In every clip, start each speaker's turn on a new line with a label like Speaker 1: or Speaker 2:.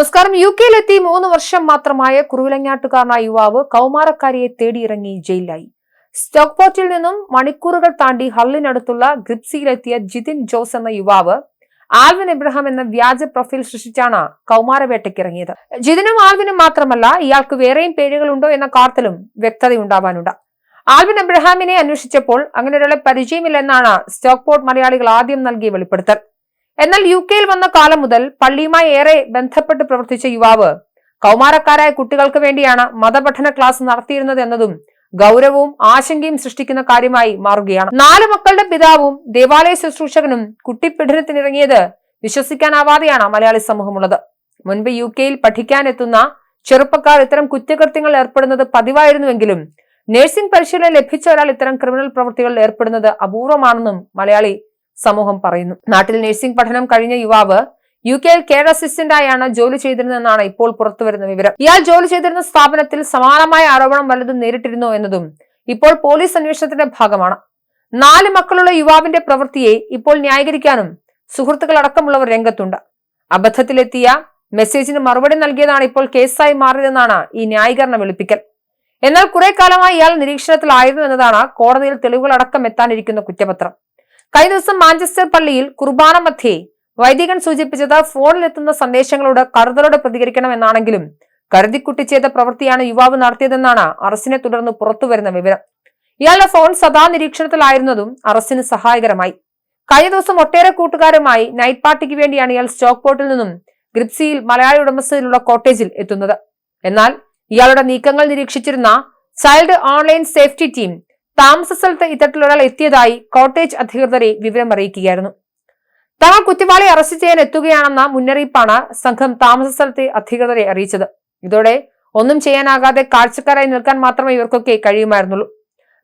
Speaker 1: നമസ്കാരം യു കെയിലെത്തി മൂന്ന് വർഷം മാത്രമായ കുറുവിലങ്ങാട്ടുകാരനായ യുവാവ് കൗമാരക്കാരിയെ തേടിയിറങ്ങി ജയിലിലായി. സ്റ്റോക്ക് പോർട്ടിൽ നിന്നും മണിക്കൂറുകൾ താണ്ടി ഹള്ളിനടുത്തുള്ള ഗ്രിപ്സിയിലെത്തിയ ജിതിൻ ജോസ് എന്ന യുവാവ് ആൽവിൻ എബ്രഹാം എന്ന വ്യാജ പ്രൊഫൈൽ സൃഷ്ടിച്ചാണ് കൗമാരവേട്ടയ്ക്ക് ഇറങ്ങിയത് ജിതിനും ആൽവിനും മാത്രമല്ല ഇയാൾക്ക് വേറെയും പേരുകളുണ്ടോ എന്ന കാര്യത്തിലും വ്യക്തതയുണ്ടാവാനുണ്ട്. ആൽവിൻ എബ്രഹാമിനെ അന്വേഷിച്ചപ്പോൾ അങ്ങനെ ഒരാളെ പരിചയമില്ലെന്നാണ് സ്റ്റോക്ക് പോർട്ട് മലയാളികൾ ആദ്യം നൽകിയ വെളിപ്പെടുത്തൽ. എന്നാൽ യു കെയിൽ വന്ന കാലം മുതൽ പള്ളിയുമായി ഏറെ ബന്ധപ്പെട്ട് പ്രവർത്തിച്ച യുവാവ് കൗമാരക്കാരായ കുട്ടികൾക്ക് വേണ്ടിയാണ് മതപഠന ക്ലാസ് നടത്തിയിരുന്നത് എന്നതും ഗൗരവവും ആശങ്കയും സൃഷ്ടിക്കുന്ന കാര്യമായി മാറുകയാണ്. നാല് മക്കളുടെ പിതാവും ദേവാലയ ശുശ്രൂഷകനും കുട്ടിപ്പിഠനത്തിനിറങ്ങിയത് വിശ്വസിക്കാനാവാതെയാണ് മലയാളി സമൂഹമുള്ളത്. മുൻപ് യു കെയിൽ പഠിക്കാനെത്തുന്ന ചെറുപ്പക്കാർ ഇത്തരം കുറ്റകൃത്യങ്ങൾ ഏർപ്പെടുന്നത് പതിവായിരുന്നുവെങ്കിലും നഴ്സിംഗ് പരിശീലനം ലഭിച്ച ഒരാൾ ഇത്തരം ക്രിമിനൽ പ്രവൃത്തികളിൽ ഏർപ്പെടുന്നത് അപൂർവമാണെന്നും മലയാളി സമൂഹം പറയുന്നു. നാട്ടിൽ നഴ്സിംഗ് പഠനം കഴിഞ്ഞ യുവാവ് യു കെയിൽ കെയർ അസിസ്റ്റന്റായാണ് ജോലി ചെയ്തിരുന്നതെന്നാണ് ഇപ്പോൾ പുറത്തുവരുന്ന വിവരം. ഇയാൾ ജോലി ചെയ്തിരുന്ന സ്ഥാപനത്തിൽ സമാനമായ ആരോപണം വല്ലതും നേരിട്ടിരുന്നോ എന്നതും ഇപ്പോൾ പോലീസ് അന്വേഷണത്തിന്റെ ഭാഗമാണ്. നാല് മക്കളുള്ള യുവാവിന്റെ പ്രവൃത്തിയെ ഇപ്പോൾ ന്യായീകരിക്കാനും സുഹൃത്തുക്കൾ അടക്കമുള്ളവർ രംഗത്തുണ്ട്. അബദ്ധത്തിലെത്തിയ മെസ്സേജിന് മറുപടി നൽകിയതാണ് ഇപ്പോൾ കേസായി മാറിയതെന്നാണ് ഈ ന്യായീകരണ വെളുപ്പിക്കൽ. എന്നാൽ കുറെ കാലമായി ഇയാൾ നിരീക്ഷണത്തിലായിരുന്നു എന്നതാണ് കോടതിയിൽ തെളിവുകളടക്കം എത്താനിരിക്കുന്ന കുറ്റപത്രം. കഴിഞ്ഞ ദിവസം മാഞ്ചസ്റ്റർ പള്ളിയിൽ കുർബാന മധ്യേ വൈദികൻ സൂചിപ്പിച്ചത് ഫോണിലെത്തുന്ന സന്ദേശങ്ങളോട് കരുതലോടെ പ്രതികരിക്കണമെന്നാണെങ്കിലും കരുതിക്കുട്ടി ചെയ്ത പ്രവൃത്തിയാണ് യുവാവ് നടത്തിയതെന്നാണ് അറസ്റ്റിനെ തുടർന്ന് പുറത്തുവരുന്ന വിവരം. ഇയാളുടെ ഫോൺ സദാ നിരീക്ഷണത്തിലായിരുന്നതും അറസ്റ്റിന് സഹായകരമായി. കഴിഞ്ഞ ദിവസം ഒട്ടേറെ കൂട്ടുകാരുമായി നൈറ്റ് പാർട്ടിക്ക് വേണ്ടിയാണ് ഇയാൾ സ്റ്റോക്ക് പോർട്ടിൽ നിന്നും ഗ്രിപ്സിയിൽ മലയാളി ഉടമസ്ഥയിലുള്ള കോട്ടേജിൽ എത്തുന്നത്. എന്നാൽ ഇയാളുടെ നീക്കങ്ങൾ നിരീക്ഷിച്ചിരുന്ന ചൈൽഡ് ഓൺലൈൻ സേഫ്റ്റി ടീം താമസ സ്ഥലത്ത് ഇത്തരത്തിലൊരാൾ എത്തിയതായി കോട്ടേജ് അധികൃതരെ വിവരം അറിയിക്കുകയായിരുന്നു. തങ്ങൾ കുറ്റവാളി അറസ്റ്റ് ചെയ്യാൻ എത്തുകയാണെന്ന മുന്നറിയിപ്പാണ് സംഘം താമസ സ്ഥലത്തെ അധികൃതരെ അറിയിച്ചത്. ഇതോടെ ഒന്നും ചെയ്യാനാകാതെ കാഴ്ചക്കാരായി നിൽക്കാൻ മാത്രമേ ഇവർക്കൊക്കെ കഴിയുമായിരുന്നുള്ളൂ.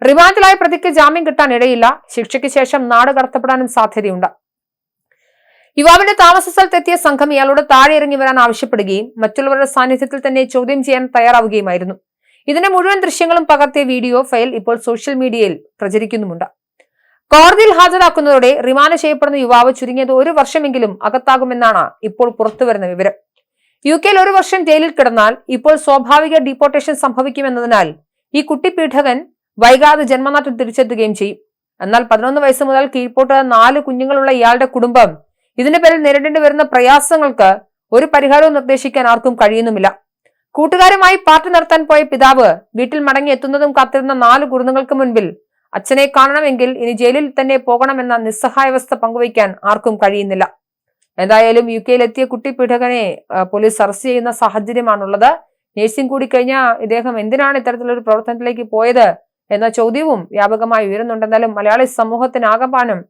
Speaker 1: റിമാൻഡിലായ പ്രതിക്ക് ജാമ്യം കിട്ടാൻ ഇടയില്ല. ശിക്ഷയ്ക്ക് ശേഷം നാട് കടത്തപ്പെടാനും സാധ്യതയുണ്ട്. യുവാവിന്റെ താമസ സ്ഥലത്തെത്തിയ സംഘം ഇയാളോട് താഴെ ഇറങ്ങി വരാൻ ആവശ്യപ്പെടുകയും മറ്റുള്ളവരുടെ സാന്നിധ്യത്തിൽ തന്നെ ചോദ്യം ചെയ്യാൻ തയ്യാറാവുകയുമായിരുന്നു. ഇതിന്റെ മുഴുവൻ ദൃശ്യങ്ങളും പകർത്തിയ വീഡിയോ ഫയൽ ഇപ്പോൾ സോഷ്യൽ മീഡിയയിൽ പ്രചരിക്കുന്നുമുണ്ട്. കോടതിയിൽ ഹാജരാക്കുന്നതോടെ റിമാൻഡ് ചെയ്യപ്പെടുന്ന യുവാവ് ചുരുങ്ങിയത് ഒരു വർഷമെങ്കിലും അകത്താകുമെന്നാണ് ഇപ്പോൾ പുറത്തുവരുന്ന വിവരം. യു കെയിൽ ഒരു വർഷം ജയിലിൽ കിടന്നാൽ ഇപ്പോൾ സ്വാഭാവിക ഡീപ്പോർട്ടേഷൻ സംഭവിക്കുമെന്നതിനാൽ ഈ കുട്ടിപീഠകൻ വൈകാതെ ജന്മനാട്ടിൽ തിരിച്ചെത്തുകയും ചെയ്യും. എന്നാൽ പതിനൊന്ന് വയസ്സ് മുതൽ കീഴ്പോട്ട് നാല് കുഞ്ഞുങ്ങളുള്ള ഇയാളുടെ കുടുംബം ഇതിന്റെ പേരിൽ നേരിടേണ്ടി വരുന്ന പ്രയാസങ്ങൾക്ക് ഒരു പരിഹാരവും നിർദ്ദേശിക്കാൻ ആർക്കും കഴിയുന്നുമില്ല. കൂട്ടുകാരുമായി പാർട്ടി നടത്താൻ പോയ പിതാവ് വീട്ടിൽ മടങ്ങി എത്തുന്നതും കാത്തിരുന്ന നാല് കുരുന്നുകൾക്ക് മുൻപിൽ അച്ഛനെ കാണണമെങ്കിൽ ഇനി ജയിലിൽ തന്നെ പോകണമെന്ന നിസ്സഹായവസ്ഥ പങ്കുവയ്ക്കാൻ ആർക്കും കഴിയുന്നില്ല. എന്തായാലും യു കെയിലെത്തിയ കുട്ടി പീഡകനെ പോലീസ് അറസ്റ്റ് ചെയ്യുന്ന സാഹചര്യമാണുള്ളത്. നേഴ്സിംഗ് കൂടി കഴിഞ്ഞാൽ ഇദ്ദേഹം എന്തിനാണ് ഇത്തരത്തിലൊരു പ്രവർത്തനത്തിലേക്ക് പോയത് എന്ന ചോദ്യവും വ്യാപകമായി ഉയരുന്നുണ്ടെന്നാലും മലയാളി സമൂഹത്തിനാകമാനം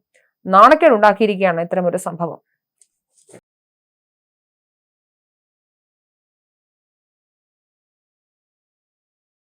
Speaker 1: നാണക്കേടുണ്ടാക്കിയിരിക്കുകയാണ് ഇത്തരമൊരു സംഭവം.